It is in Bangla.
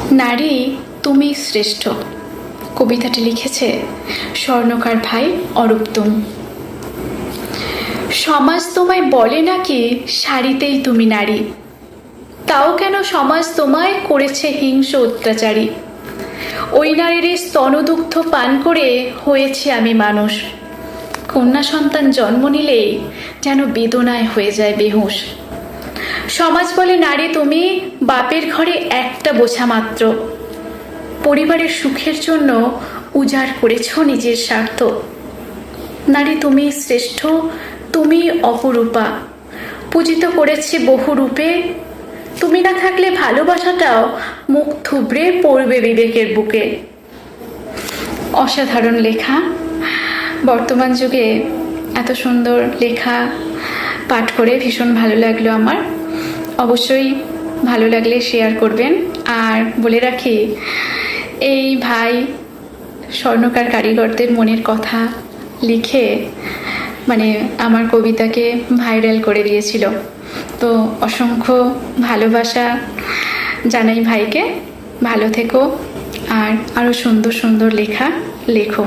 নারী, তুমি শ্রেষ্ঠ। কবিতাটি লিখেছে স্বর্ণকার ভাই অরূপতুম। সমাজ তোমায় বলে নাকি শাড়িতেই তুমি নারী? তাও কেন সমাজ তোমায় করেছে হিংস অত্যাচারী? ওই নারীর স্তনদুগ্ধ পান করে হয়েছি আমি মানুষ। কন্যা সন্তান জন্ম নিলেই যেন বেদনায় হয়ে যায় বেহুশ। সমাজ বলে, নারী, তুমি বাপের ঘরে একটা বোঝা মাত্র। পরিবারের সুখের জন্য উজাড় করেছ নিজের স্বার্থ। নারী, তুমি শ্রেষ্ঠ, তুমি অপরূপা। পূজিত করেছে বহু রূপে। তুমি না থাকলে ভালোবাসাটাও মুখ থুবড়ে পড়বে বিবেকের বুকে। অসাধারণ লেখা। বর্তমান যুগে এত সুন্দর লেখা পাঠ করে ভীষণ ভালো লাগল আমার। অবশ্যই ভালো লাগলে শেয়ার করবেন। আর বলে রাখি, এই ভাই স্বর্ণকার কারিগরদের মনের কথা লিখে মানে আমার কবিতাকে ভাইরাল করে দিয়েছিল। তো অসংখ্য ভালোবাসা জানাই ভাইকে। ভালো থেকো, আর আরও সুন্দর সুন্দর লেখা লেখো।